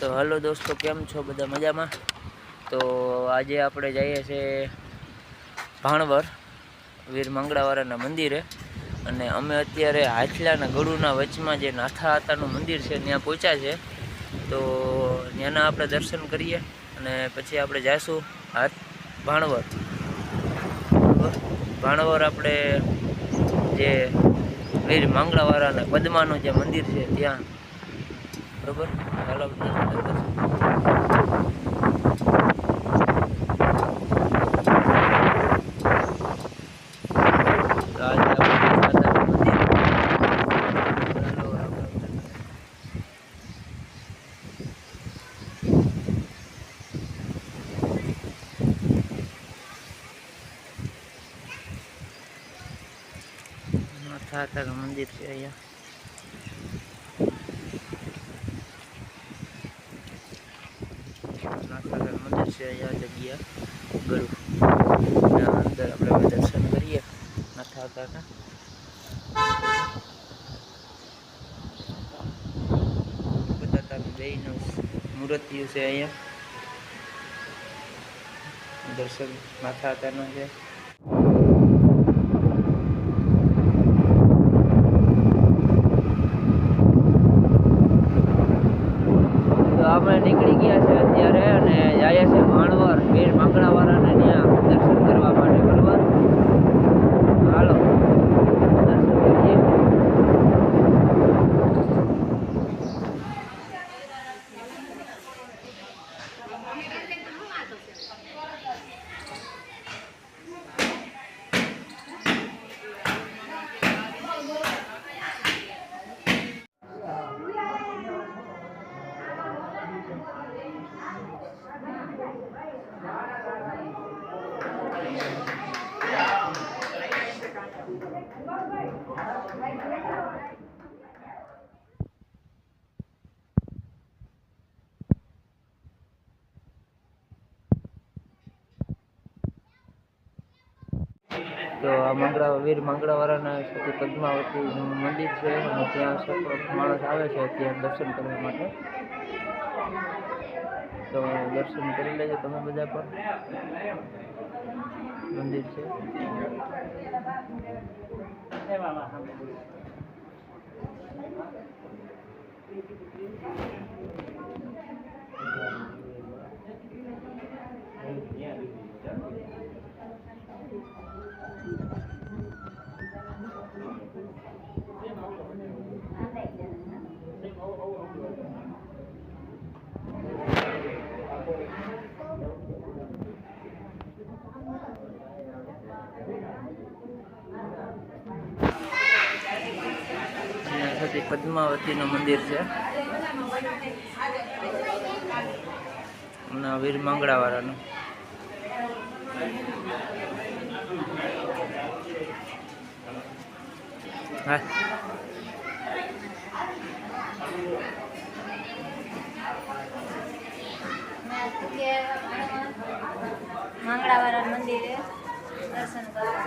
તો હલો દોસ્તો, કેમ છો બધા મજામાં? તો આજે આપણે જઈએ છીએ ભાણવર, વીર મંગળાવાળાના મંદિરે. અને અમે અત્યારે હાથલાના ગળુના વચમાં જે નાથા આતાનું મંદિર છે, ત્યાં પહોંચ્યા છે. તો ત્યાંના આપણે દર્શન કરીએ અને પછી આપણે જઈશું હાથ ભાણવર. ભાણવર આપણે જે વીર મંગળાવાળાના પદ્માનું જે મંદિર છે, ત્યાં બરોબર? ચાલો માથા તારું મંદિર છે અહીંયા મંદિર છે અહીંયા જગ્યા ગરુ. અંદર આપણે દર્શન કરીએ. બધા તારું જઈનું મૂર્તિઓ છે અહીંયા. માથા આપણે નીકળી ગયા છે અને જાય છે માણવર વીર મંગળાવાળાને ત્યાં દર્શન કરવા માટે બરોબર હાલો દર્શન કરીએ તો આ મંગળા, વીર મંગળાવાળાના સતી પદ્માવતીનું મંદિર છે અને ત્યાં સતો માણસ આવે છે ત્યાં દર્શન કરવા માટે. તો દર્શન કરી લેજો તમે બધા પણ. મંદિર છે. અને સતી પદ્માવતીનું મંદિર છે. હમણાં વીર મંગળાવાળાનું. હા. મંગળાવાળા મંદિરે દર્શન કરવા.